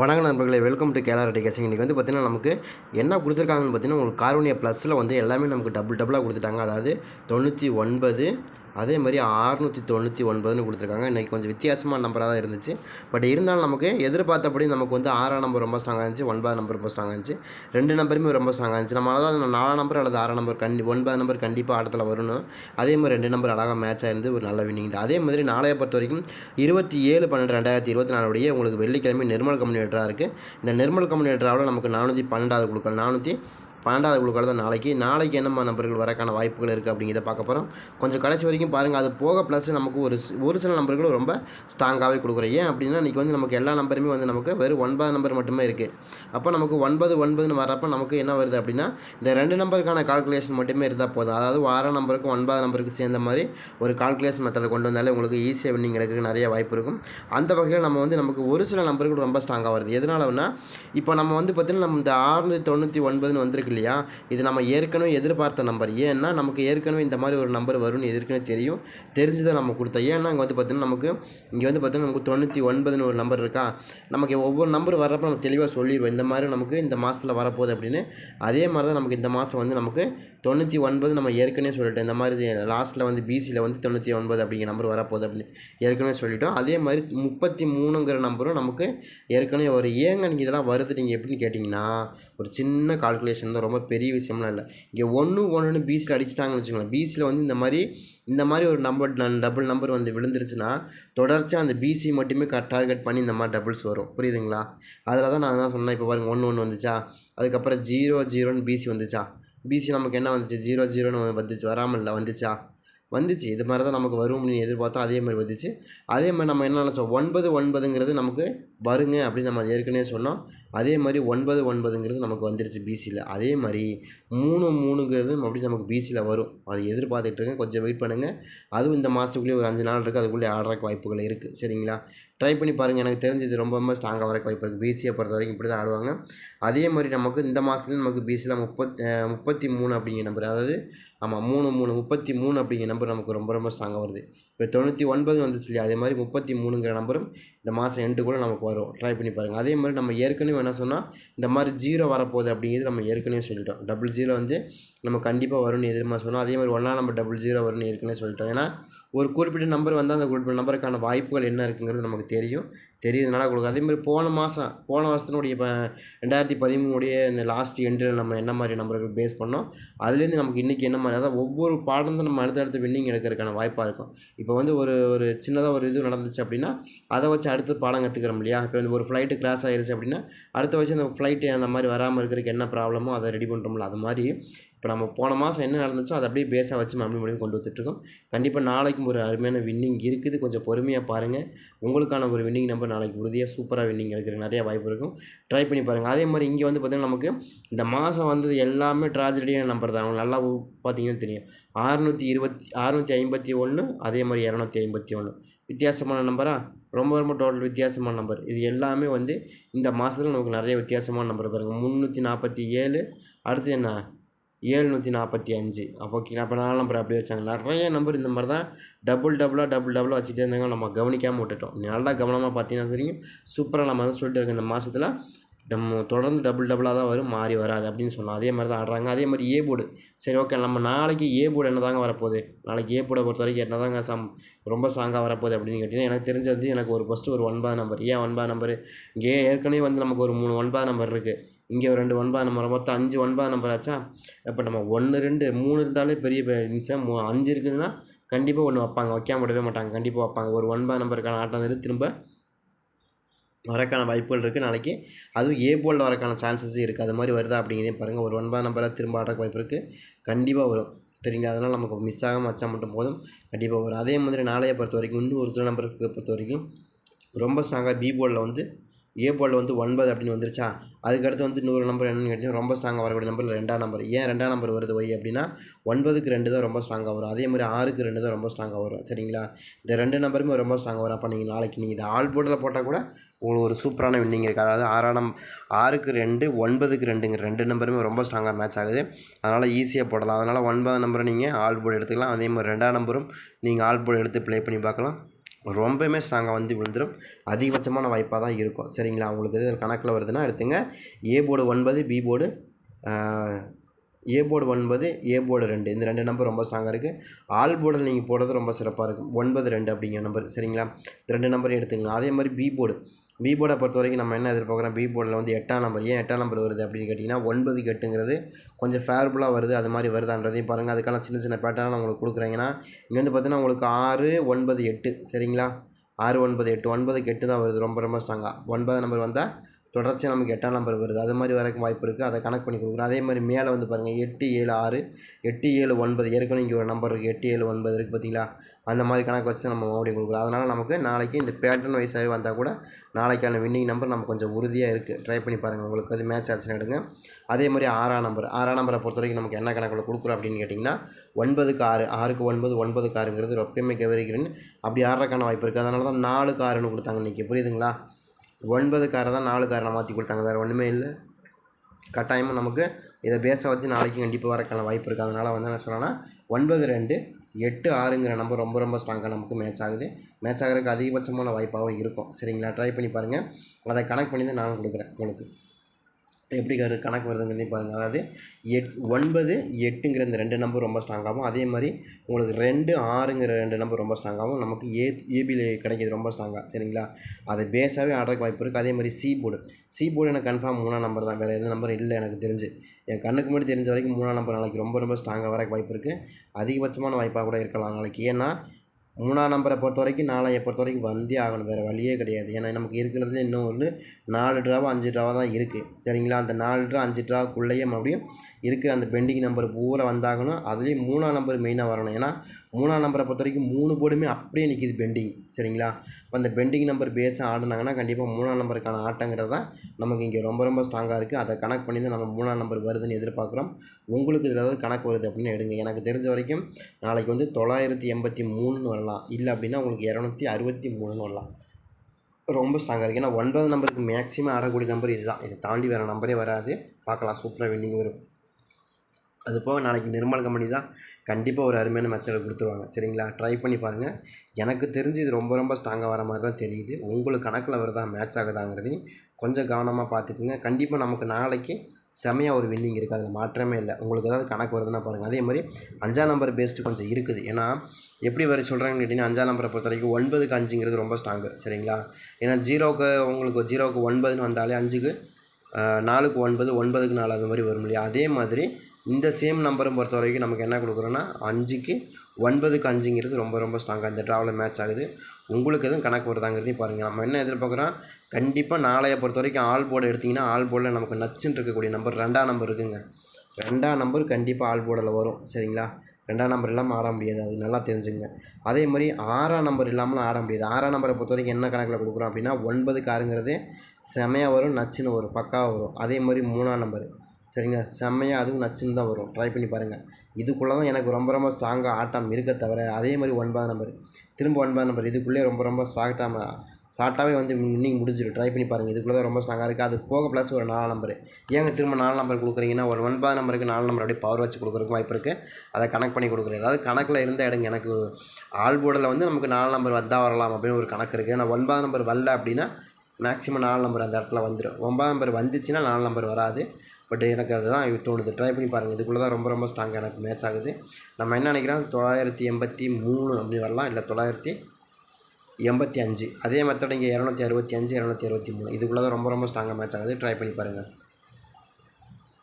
வணக்கம் நண்பர்களே welcome to கேலா ரெடி கேசிங் இன்றைக்கி வந்து பார்த்தீங்கன்னா நமக்கு என்ன கொடுத்துருக்காங்கன்னு பார்த்தீங்கன்னா உங்களுக்கு கார்வனியா ப்ளஸில் வந்து எல்லாமே நமக்கு டபுள் டபுளாக கொடுத்துட்டாங்க. அதாவது தொண்ணூற்றி ஒன்பது அதே மாதிரி ஆறுநூற்றி தொண்ணூற்றி ஒன்பதுன்னு கொடுத்துருக்காங்க. இன்றைக்கி கொஞ்சம் வித்தியாசமான நம்பராக தான் இருந்துச்சு. பட் இருந்தாலும் நமக்கு எதிர்பார்த்தபடி நமக்கு வந்து ஆறாம் நம்பர் ரொம்ப ஸ்ட்ராங்காக இருந்துச்சு ஒன்பதாம் நம்பர் ரொம்ப ஸ்ட்ராங்காக இருந்துச்சு. ரெண்டு நம்பருமே ரொம்ப ஸ்ட்ராங்காக இருந்துச்சு. நம்ம அதாவது நாலாம் நம்பர் அல்லது ஆறாம் நம்பர் கண்டி ஒன்பதாம் நம்பர் கண்டிப்பாக ஆட்டத்தில் வரணும். அதே மாதிரி ரெண்டு நம்பர் அழகாக மேட்ச் ஆயிருந்து ஒரு நல்ல வின்னிங் தான். அதே மாதிரி நாளைய பொறுத்த வரைக்கும் இருபத்தி ஏழு பன்னெண்டு ரெண்டாயிரத்தி இருபத்தி நாலுடைய உங்களுக்கு வெள்ளிக்கிழமை நிர்மல் கம்யூனிட்டராக இருக்குது இந்த நிர்மல் கம்யூனிட்டராவில் நமக்கு நானூற்றி பன்னெண்டாவது குழுக்கள் நானூற்றி பன்னெண்டாவது குழுக்கள் தான் நாளைக்கு. நாளைக்கு என்னம்மா நம்பர்கள் வரக்கான வாய்ப்புகள் இருக்குது அப்படிங்கிறத பார்க்க போகிறோம் கொஞ்சம் கடைசி வரைக்கும் பாருங்கள் அது போக ப்ளஸ் நமக்கு ஒரு ஒரு சில நம்பர்களும் ரொம்ப ஸ்ட்ராங்காகவே கொடுக்குறோம். ஏன் அப்படின்னா இன்றைக்கி வந்து நமக்கு எல்லா நம்பருமே வந்து நமக்கு வெறும் ஒன்பது நம்பர் மட்டுமே இருக்குது அப்போ நமக்கு ஒன்பது ஒன்பதுன்னு வரப்போ நமக்கு என்ன வருது அப்படின்னா இந்த ரெண்டு நம்பருக்கான கால்குலேஷன் மட்டுமே இருந்தால் போதும். அதாவது ஆறாம் நம்பருக்கு ஒன்பது நம்பருக்கு சேர்ந்த மாதிரி ஒரு கால்குலேஷன் மெத்தடை கொண்டு வந்தாலே உங்களுக்கு ஈஸியாக வின்னிங் எடுக்கிறதுக்கு நிறைய வாய்ப்பு இருக்கும். அந்த வகையில் நம்ம வந்து நமக்கு ஒரு சில நம்பர்கள் ரொம்ப ஸ்ட்ராங்காக வருது. எதனாலன்னா இப்போ நம்ம வந்து பார்த்திங்கன்னா நம்ம இந்த ஆறுநூற்றி தொண்ணூற்றி ஒன்பதுன்னு வந்திருக்கு இல்லையா? இது நம்ம ஏற்கனவே எதிர்பார்த்த நம்பர் ஏன்னா நமக்கு ஏற்கனவே இந்த மாதிரி ஒரு நம்பர் வரும்னு ஏற்கனவே தெரியும். தெரிஞ்சதை நம்ம கொடுத்தோம். ஏன்னா இங்கே வந்து பார்த்திங்கன்னா நமக்கு இங்கே வந்து பார்த்திங்கன்னா நமக்கு தொண்ணூற்றி ஒன்பதுன்னு ஒரு நம்பர் இருக்கா? நமக்கு ஒவ்வொரு நம்பர் வர்றப்போ நம்ம தெளிவாக சொல்லிடுவோம். இந்த மாதிரி நமக்கு இந்த மாதத்தில் வரப்போகுது அப்படின்னு. அதே மாதிரி தான் நமக்கு இந்த மாதம் வந்து நமக்கு தொண்ணூற்றி ஒன்பது நம்ம ஏற்கனவே சொல்லிட்டோம். இந்த மாதிரி லாஸ்ட்டில் வந்து பிசியில் வந்து தொண்ணூற்றி ஒன்பது அப்படிங்கிற நம்பர் வரப்போகுது அப்படின்னு ஏற்கனவே சொல்லிட்டோம். அதே மாதிரி முப்பத்தி மூணுங்கிற நம்பரும் நமக்கு ஏற்கனவே ஒரு ஏங்க நீங்கள் இதெல்லாம் வருது நீங்கள் எப்படின்னு கேட்டிங்கன்னா ஒரு சின்ன கால்குலேஷன் தான் ரொம்ப பெரிய விஷயம்லாம் இல்லை. இங்கே ஒன்று ஒன்றுன்னு பிசியில் அடிச்சிட்டாங்கன்னு வச்சுக்கோங்களேன். பிசியில் வந்து இந்த மாதிரி இந்த மாதிரி ஒரு நம்பர் டபுள் நம்பர் வந்து விழுந்துருச்சுன்னா தொடர்ச்சியாக அந்த பிசி மட்டுமே க டார்கெட் பண்ணி இந்த மாதிரி டபுள்ஸ் வரும். புரியுதுங்களா? அதில் தான் நான் என்ன சொன்னேன் இப்போ பாருங்கள் ஒன்று ஒன்று வந்துச்சா? அதுக்கப்புறம் ஜீரோ ஜீரோன்னு பிசி வந்துச்சா? பிசி நமக்கு என்ன வந்துச்சு? ஜீரோ ஜீரோன்னு வந்துச்சு வராமல் இல்லை வந்துச்சா? வந்துச்சு. இது மாதிரி தான் நமக்கு வரும்னு எதிர்பார்த்தோம் அதே மாதிரி வந்துச்சு. அதே மாதிரி நம்ம என்ன நினச்சோம்? ஒன்பது ஒன்பதுங்கிறது நமக்கு வருங்க அப்படின்னு நம்ம ஏற்கனவே சொன்னோம். அதே மாதிரி ஒன்பது ஒன்பதுங்கிறது நமக்கு வந்துருச்சு பிசியில் அதே மாதிரி மூணு மூணுங்கிறது அப்படி நமக்கு பிசியில் வரும். அது எதிர்பார்த்துட்டு இருக்கேன். கொஞ்சம் வெயிட் பண்ணுங்கள் அதுவும் இந்த மாதத்துக்குள்ளேயே ஒரு அஞ்சு நாள் இருக்குது அதுக்குள்ளே ஆடுறக்கு வாய்ப்புகள் இருக்குது சரிங்களா? ட்ரை பண்ணி பாருங்கள் எனக்கு தெரிஞ்சது ரொம்ப ரொம்ப ஸ்ட்ராங்காக வரக்கு வாய்ப்பு இருக்குது பிசியை பொறுத்த வரைக்கும் இப்படி தான் ஆடுவாங்க. அதே மாதிரி நமக்கு இந்த மாதத்துலேயும் நமக்கு பிசியில் முப்பத் முப்பத்தி மூணு அப்படிங்கிற நம்பர் அதாவது ஆமாம் மூணு மூணு முப்பத்தி மூணு அப்படிங்கிற நம்பர் நமக்கு ரொம்ப ரொம்ப ஸ்ட்ராங்காக வருது. இப்போ தொண்ணூற்றி ஒன்பது வந்துச்சு இல்லையா? அதே மாதிரி முப்பத்தி மூணுங்கிற நம்பரும் இந்த மாதம் எண்டு கூட நமக்கு வரும். ட்ரை பண்ணி பாருங்கள் அதே மாதிரி நம்ம ஏற்கனவே என்ன சொன்னால் இந்த மாதிரி ஜீரோ வரப்போகுது அப்படிங்கிறது நம்ம ஏற்கனவே சொல்லிட்டோம். டபுள் ஜீரோ வந்து நம்ம கண்டிப்பாக வரும்னு எதிர்மா சொன்னோம். அதே மாதிரி ஒன்றா நம்ம டபுள் ஜீரோ வரும்னு ஏற்கனவே சொல்லிட்டோம். ஏன்னா ஒரு குறிப்பிட்ட நம்பர் வந்தால் அந்த குறிப்பிட்ட நம்பருக்கான வாய்ப்புகள் என்ன இருக்குங்கிறது நமக்கு தெரியும். தெரியுதுனால கொடுக்கும் அதே மாதிரி போன மாதம் போன வருஷத்தினுடைய இப்போ ரெண்டாயிரத்தி பதிமூணுடைய இந்த லாஸ்ட் எண்டில் நம்ம என்ன மாதிரி நம்பர்கள் பேஸ் பண்ணோம்? அதுலேருந்து நமக்கு இன்றைக்கி என்ன மாதிரி அதாவது ஒவ்வொரு பாடம் தான் நம்ம அடுத்தடுத்து வின்னிங் எடுக்கிறதுக்கான வாய்ப்பாக இருக்கும். இப்போ வந்து ஒரு ஒரு சின்னதாக ஒரு இது நடந்துச்சு அப்படின்னா அதை வச்சு அடுத்து பாடம் கற்றுக்கிறோம் இல்லையா? இப்போ வந்து ஒரு ஃப்ளைட்டு கிராஸ் ஆயிருச்சு அப்படின்னா அடுத்த வச்சு அந்த ஃப்ளைட்டு அந்த மாதிரி வராமல் இருக்கிறதுக்கு என்ன ப்ராப்ளமோ அதை ரெடி பண்ணுறோம்ல அது மாதிரி இப்போ நம்ம போன மாதம் என்ன நடந்துச்சோ அதை அப்படியே பேஸாக வச்சு மறுபடியும் மறுபடியும் கொண்டு வந்துட்டுருக்கோம் கண்டிப்பாக நாளைக்கும் ஒரு அருமையான வின்னிங் இருக்குது. கொஞ்சம் பொறுமையாக பாருங்கள் உங்களுக்கான ஒரு வின்னிங் நம்பர் நாளைக்கு உறுதியாக சூப்பராக வின்னிங் எடுக்கிற நிறைய வாய்ப்பு இருக்கும். ட்ரை பண்ணி பாருங்கள் அதே மாதிரி இங்கே வந்து பார்த்திங்கன்னா நமக்கு இந்த மாதம் வந்தது எல்லாமே ட்ராஜடியான நம்பர் தான். நல்லா பார்த்தீங்கன்னா தெரியும். அறுநூற்றி இருபத்தி அறுநூற்றி ஐம்பத்தி ஒன்று அதே மாதிரி இரநூத்தி ஐம்பத்தி ஒன்று வித்தியாசமான நம்பரா ரொம்ப ரொம்ப டோட்டல் வித்தியாசமான நம்பர் இது எல்லாமே வந்து இந்த மாதத்தில் நமக்கு நிறைய வித்தியாசமான நம்பர் பாருங்கள் முந்நூற்றி நாற்பத்தி ஏழு. அடுத்து என்ன? ஏழ்நூற்றி நாற்பத்தி அஞ்சு. அப்போ அப்போ நாலு நம்பர் அப்படியே வச்சாங்க. நிறைய நம்பர் இந்த மாதிரி தான் டபுள் டபுளாக டபுள் டபுளாக வச்சுட்டே இருந்தாங்க. நம்ம கவனிக்காமல் விட்டுட்டோம். நல்லா கவனமாக பார்த்தீங்கன்னா தெரியும். சூப்பராக நம்ம வந்து சொல்லிட்டு இருக்கோம் இந்த மாதத்தில் நம்ம தொடர்ந்து டபுள் டபுளாக தான் வரும். மாறி வராது அப்படின்னு சொன்னோம் அதே மாதிரி தான் ஆடுறாங்க. அதே மாதிரி ஏ போர்டு சரி ஓகே நம்ம நாளைக்கு ஏ போர்டு என்ன தாங்க வரப்போகுது? நாளைக்கு ஏ போர்டை பொறுத்த வரைக்கும் என்ன தாங்க சம் ரொம்ப ஸ்ட்ராங்காக வரப்போகுது அப்படின்னு கேட்டிங்கன்னா எனக்கு தெரிஞ்சது எனக்கு ஒரு ஃபஸ்ட்டு ஒரு ஒன்பது நம்பர் ஏன் ஒன்பது நம்பர் இங்கே ஏற்கனவே வந்து நமக்கு ஒரு மூணு ஒன்பது நம்பர் இருக்குது இங்கே ஒரு ரெண்டு ஒன்பது நம்பர் மொத்தம் அஞ்சு ஒன்பது நம்பர் ஆச்சா? இப்போ நம்ம ஒன்று ரெண்டு மூணு இருந்தாலே பெரிய நிமிஷம். மூ அஞ்சு இருக்குதுன்னா கண்டிப்பாக ஒன்று வைப்பாங்க. வைக்காம விடவே மாட்டாங்க. கண்டிப்பாக வைப்பாங்க. ஒரு ஒன்பது நம்பருக்கான ஆட்டம் வந்து திரும்ப வரக்கான வாய்ப்புகள் இருக்குது நாளைக்கு. அதுவும் ஏ போலில் வரக்கான சான்சஸ் இருக்குது அது மாதிரி வருதா அப்படிங்கிறதையும் பாருங்கள் ஒரு ஒன்பது நம்பராக திரும்ப ஆடுறக்கு வாய்ப்பு இருக்குது கண்டிப்பாக வரும். சரிங்களா அதனால் நமக்கு மிஸ் ஆகாமல் வச்சா மட்டும் போதும். கண்டிப்பாக வரும். அதே மாதிரி நாளைய பொறுத்த வரைக்கும் இன்னும் ஒரு சில நம்பருக்கு பொறுத்த வரைக்கும் ரொம்ப ஸ்ட்ராங்காக பி போர்டில் வந்து ஏ போல் வந்து ஒன்பது அப்படின்னு வந்துருச்சா? அதுக்கடுத்து வந்து நூறு நம்பர் என்னன்னு கேட்டிங்கன்னா ரொம்ப ஸ்ட்ராங்காக வரக்கூடிய நம்பர் ரெண்டாம் நம்பர் ஏன் ரெண்டாம் நம்பர் வருது ஒய் அப்படின்னா ஒன்பதுக்கு ரெண்டு தான் ரொம்ப ஸ்ட்ராங்காக வரும். அதே மாதிரி ஆறுக்கு ரெண்டு தான் ரொம்ப ஸ்ட்ராங்காக வரும். சரிங்களா? இந்த ரெண்டு நம்பருமே ரொம்ப ஸ்ட்ராங்காக வரும். அப்போ நீங்கள் நாளைக்கு நீங்கள் இந்த ஆல் போர்டில் போட்டால் கூட உங்களுக்கு ஒரு சூப்பரான வின்னிங் இருக்குது அதாவது ஆறாம் ஆறுக்கு ரெண்டு ஒன்பதுக்கு ரெண்டுங்கிற ரெண்டு நம்பருமே ரொம்ப ஸ்ட்ராங்காக மேட்ச் ஆகுது. அதனால் ஈஸியாக போடலாம். அதனால் ஒன்பது நம்பரை நீங்கள் ஆல் போர்டு எடுத்துக்கலாம். அதே மாதிரி ரெண்டாம் நம்பரும் நீங்கள் ஆல் போர்டு எடுத்து ப்ளே பண்ணி பார்க்கலாம். ரொம்பவுமே ஸ்ட்ராங்காக வந்து விழுந்துடும் அதிகபட்சமான வாய்ப்பாக தான் இருக்கும். சரிங்களா? உங்களுக்கு எது கணக்கில் வருதுன்னா எடுத்துங்க. ஏ போர்டு ஒன்பது பி போர்டு ஏ போர்டு ஒன்பது ஏ போர்டு ரெண்டு. இந்த ரெண்டு நம்பர் ரொம்ப ஸ்ட்ராங்காக இருக்குது ஆல் போர்டில் நீங்கள் போடுறது ரொம்ப சிறப்பாக இருக்கும். ஒன்பது ரெண்டு அப்படிங்கிற நம்பர் சரிங்களா? இந்த ரெண்டு நம்பரையும் எடுத்துங்க அதே மாதிரி பி போர்டு பி போர்டை பொறுத்த வரைக்கும் நம்ம என்ன எதிர்பார்க்குறோம்? பி போர்டில் வந்து எட்டாம் நம்பர் ஏன் எட்டாம் நம்பர் வருது அப்படின்னு கேட்டிங்கன்னா ஒன்பதுக்கு எட்டுங்கிறது கொஞ்சம் ஃபேவரபுளாக வருது அது மாதிரி வருதான்றதையும் பாருங்கள் அதுக்கான சின்ன சின்ன பேட்டர்ன் உங்களுக்கு கொடுக்குறீங்கன்னா இங்கே வந்து பார்த்தீங்கன்னா உங்களுக்கு ஆறு ஒன்பது எட்டு சரிங்களா? ஆறு ஒன்பது எட்டு ஒன்பதுக்கு எட்டு தான் வருது. ரொம்ப ரொம்ப ஸ்ட்ராங்காக ஒன்பது நம்பர் வந்தால் தொடர்ச்சியாக நமக்கு எட்டாம் நம்பர் வருது. அது மாதிரி வரக்கு வாய்ப்பு இருக்குது அதை கனெக்ட் பண்ணி கொடுக்குறோம் அதே மாதிரி மேலே வந்து பாருங்கள் எட்டு ஏழு ஆறு எட்டு ஏழு ஒன்பது. ஏற்கனவே இங்கே ஒரு நம்பர் இருக்குது எட்டு ஏழு ஒன்பது இருக்குது பார்த்தீங்களா? அந்த மாதிரி கணக்கு வச்சு நம்ம மறுபடியும் கொடுக்குறோம். அதனால் நமக்கு நாளைக்கு இந்த பேட்டர்ன் வைஸாகவே வந்தால் கூட நாளைக்கான வின்னிங் நம்பர் நம்ம கொஞ்சம் உறுதியாக இருக்குது ட்ரை பண்ணி பாருங்கள் உங்களுக்கு அது மேட்ச் ஆச்சுன்னு எடுங்க. அதே மாதிரி ஆறாம் நம்பர் ஆறாம் நம்பரை பொறுத்த வரைக்கும் நமக்கு என்ன கணக்கில் கொடுக்குறோம் அப்படின்னு கேட்டிங்கன்னா ஒன்பதுக்கு ஆறு ஆறுக்கு ஒன்பது ஒன்பதுக்கு ஆறுங்கிறது ரொப்பயுமே கவரிக்கிறேன் அப்படி ஆடுறக்கான வாய்ப்பு இருக்குது அதனால தான் நாலுக்கு ஆறுன்னு கொடுத்தாங்க இன்றைக்கி புரியுதுங்களா? ஒன்பது காரை தான் நாலு காரை மாற்றி கொடுத்தாங்க. வேறு ஒன்றுமே இல்லை. கட்டாயமாக நமக்கு இதை பேஸை வச்சு நாளைக்கு கண்டிப்பாக வரக்கான வாய்ப்பு இருக்குது அதனால் வந்து என்ன சொல்கிறேன்னா ஒன்பது ரெண்டு எட்டு ஆறுங்கிற நம்பர் ரொம்ப ரொம்ப ஸ்ட்ராங்காக நமக்கு மேட்ச் ஆகுது. மேட்ச் ஆகிறதுக்கு அதிகபட்சமான வாய்ப்பாகவும் இருக்கும். சரிங்களா? ட்ரை பண்ணி பாருங்கள் அதை கனெக்ட் பண்ணி தான் நானும் கொடுக்குறேன் உங்களுக்கு. எப்படி கணக்கு வருதுங்கிறதையும் பாருங்கள் அதாவது எட் ஒன்பது எட்டுங்கிற இந்த ரெண்டு நம்பர் ரொம்ப ஸ்ட்ராங்காகவும் அதே மாதிரி உங்களுக்கு ரெண்டு ஆறுங்கிற ரெண்டு நம்பர் ரொம்ப ஸ்ட்ராங்காகவும் நமக்கு ஏ ஏபியில் கிடைக்கிது ரொம்ப ஸ்ட்ராங்காக சரிங்களா? அதை பேஸாகவே ஆடுறதுக்கு வாய்ப்பு இருக்குது அதே மாதிரி சி போர்டு சி போர்டு எனக்கு கன்ஃபார்ம் மூணாம் நம்பர் தான். வேறு எந்த நம்பரும் இல்லை எனக்கு தெரிஞ்சு. என் கண்ணுக்கு முன்னாடி தெரிஞ்ச வரைக்கும் மூணாம் நம்பர் நாளைக்கு ரொம்ப ரொம்ப ஸ்ட்ராங்காக வரக்கு வாய்ப்பு இருக்குது அதிகபட்சமான வாய்ப்பாக கூட இருக்கலாம் நாளைக்கு. ஏன்னா மூணாம் நம்பரை பொறுத்த வரைக்கும் நாளையை பொறுத்த வரைக்கும் வந்தே ஆகணும். வேறு வழியே கிடையாது. ஏன்னா நமக்கு இருக்கிறதுல இன்னும் ஒன்று நாலு ட்ராவோ அஞ்சு ட்ராவாக தான் இருக்குது சரிங்களா? அந்த நாலு ட்ரா அஞ்சு ட்ராவுக்குள்ளேயே மறுபடியும் இருக்கிற அந்த பெண்டிங் நம்பர் பூரா வந்தாகணும். அதுலேயும் மூணாம் நம்பர் மெயினாக வரணும். ஏன்னா மூணாம் நம்பரை பொறுத்த வரைக்கும் மூணு போர்டுமே அப்படியே நிற்கிது பெண்டிங் சரிங்களா? இப்போ அந்த பெண்டிங் நம்பர் பேஸாக ஆடினாங்கன்னா கண்டிப்பாக மூணாம் நம்பருக்கான ஆட்டங்கிறது தான் நமக்கு இங்கே ரொம்ப ரொம்ப ஸ்ட்ராங்காக இருக்குது அதை கணக்கு பண்ணி தான் நம்ம மூணாம் நம்பர் வருதுன்னு எதிர்பார்க்குறோம். உங்களுக்கு இதில் ஏதாவது கணக்கு வருது அப்படின்னு எடுங்க. எனக்கு தெரிஞ்ச வரைக்கும் நாளைக்கு வந்து தொள்ளாயிரத்தி எண்பத்தி மூணுன்னு வரலாம். இல்லை அப்படின்னா உங்களுக்கு இரநூத்தி அறுபத்தி மூணுன்னு வரலாம். ரொம்ப ஸ்ட்ராங்காக இருக்குது ஏன்னா ஒன்பது நம்பருக்கு மேக்ஸிமம் ஆடக்கூடிய நம்பர் இதுதான். இதை தாண்டி வேறு நம்பரே வராது. பார்க்கலாம். சூப்பராக வின்னிங் வரும். அது போக நாளைக்கு நிர்மல் கம்பெனி தான் கண்டிப்பாக ஒரு அருமையான மெத்தடை கொடுத்துருவாங்க. சரிங்களா? ட்ரை பண்ணி பாருங்கள் எனக்கு தெரிஞ்சு இது ரொம்ப ரொம்ப ஸ்ட்ராங்காக வர மாதிரி தான் தெரியுது. உங்களுக்கு கணக்கில் வருதா மேட்ச் ஆகுதாங்கிறதையும் கொஞ்சம் கவனமாக பார்த்துக்குங்க. கண்டிப்பாக நமக்கு நாளைக்கு செமையாக ஒரு வின்னிங் இருக்குது அதில் மாற்றமே இல்லை. உங்களுக்கு ஏதாவது கணக்கு வருதுன்னா பாருங்கள் அதே மாதிரி அஞ்சாம் நம்பர் பேஸ்ட்டு கொஞ்சம் இருக்குது. ஏன்னா எப்படி வரை சொல்கிறாங்கன்னு கேட்டிங்கன்னா அஞ்சாம் நம்பரை பொறுத்த வரைக்கும் ஒன்பதுக்கு அஞ்சுங்கிறது ரொம்ப ஸ்ட்ராங்கு சரிங்களா? ஏன்னா ஜீரோவுக்கு உங்களுக்கு ஜீரோவுக்கு ஒன்பதுன்னு வந்தாலே அஞ்சுக்கு நாலுக்கு ஒன்பது ஒன்பதுக்கு நாலு அது மாதிரி வரும் இல்லையா? அதே மாதிரி இந்த சேம் நம்பரும் பொறுத்த வரைக்கும் நமக்கு என்ன கொடுக்குறோன்னா அஞ்சுக்கு ஒன்பதுக்கு அஞ்சுங்கிறது ரொம்ப ரொம்ப ஸ்ட்ராங்காக இந்த ட்ராவலில் மேட்ச் ஆகுது. உங்களுக்கு எதுவும் கணக்கு வருதாங்கிறதையும் பாருங்கள் நம்ம என்ன எதிர்பார்க்குறோம்? கண்டிப்பாக நாளைய பொறுத்த வரைக்கும் ஆல் போர்டு எடுத்திங்கன்னா ஆல் போர்டில் நமக்கு நச்சுன்னு இருக்கக்கூடிய நம்பர் ரெண்டாம் நம்பர் இருக்குங்க. ரெண்டாம் நம்பர் கண்டிப்பாக ஆல் போர்டில் வரும் சரிங்களா? ரெண்டாம் நம்பர் இல்லாமல் ஆட முடியாது அது நல்லா தெரிஞ்சுங்க. அதே மாதிரி ஆறாம் நம்பர் இல்லாமலும் ஆட முடியாது. ஆறாம் நம்பரை பொறுத்த வரைக்கும் என்ன கணக்கில் கொடுக்குறோம் அப்படின்னா ஒன்பதுக்கு ஆறுங்கிறது செமையாக வரும் நச்சுன்னு வரும் பக்காவாக வரும். அதே மாதிரி மூணாம் நம்பர் சரிங்களா செம்மையாக அதுவும் நச்சுன்னு தான் வரும். ட்ரை பண்ணி பாருங்கள் இதுக்குள்ளே தான் எனக்கு ரொம்ப ரொம்ப ஸ்ட்ராங்காக ஆட்டம் இருக்க தவிர அதே மாதிரி ஒன்பதாம் நம்பர் திரும்ப ஒன்பதாம் நம்பர் இதுக்குள்ளே ரொம்ப ரொம்ப ஸ்ட்ராங்காக ஷார்ட்டாகவே வந்து இன்னைக்கு முடிஞ்சிடும். ட்ரை பண்ணி பாருங்கள் இதுக்குள்ளே தான் ரொம்ப ஸ்ட்ராங்காக இருக்குது அது போக ப்ளஸ் ஒரு நாலு நம்பர் ஏங்க திரும்ப நாலு நம்பர் கொடுக்குறீங்கன்னா ஒரு ஒன்பதாம் நம்பருக்கு நாலு நம்பர் அப்படியே பவர் வச்சு கொடுக்குறதுக்கு வாய்ப்பு இருக்குது அதை கனெக்ட் பண்ணி கொடுக்குறது அதாவது கணக்கில் இருந்த இடங்க எனக்கு ஆல் போர்டில் வந்து நமக்கு நாலு நம்பர் வந்தால் வரலாம் அப்படின்னு ஒரு கணக்கு இருக்குது ஆனால் ஒன்பதாம் நம்பர் வரல அப்படின்னா மேக்ஸிமம் நாலு நம்பர் அந்த இடத்துல வந்துடும் ஒன்பதாம் நம்பர் வந்துச்சுன்னா நாலு நம்பர் வராது. பட் எனக்கு அதுதான் தோணுது. ட்ரை பண்ணி பாருங்கள் இதுக்குள்ளே தான் ரொம்ப ரொம்ப ஸ்ட்ராங்காக எனக்கு மேட்ச் ஆகுது. நம்ம என்ன நினைக்கிறோம்? தொள்ளாயிரத்தி எண்பத்தி மூணு அப்படி வரலாம். இல்லை தொள்ளாயிரத்தி எண்பத்தி அஞ்சு. அதே மெத்தட் இங்கே இரநூத்தி அறுபத்தி அஞ்சு இரநூத்தி அறுபத்தி மூணு. இதுக்குள்ளே தான் ரொம்ப ரொம்ப ஸ்ட்ராங்காக மேட்ச் ஆகுது. ட்ரை பண்ணி பாருங்கள்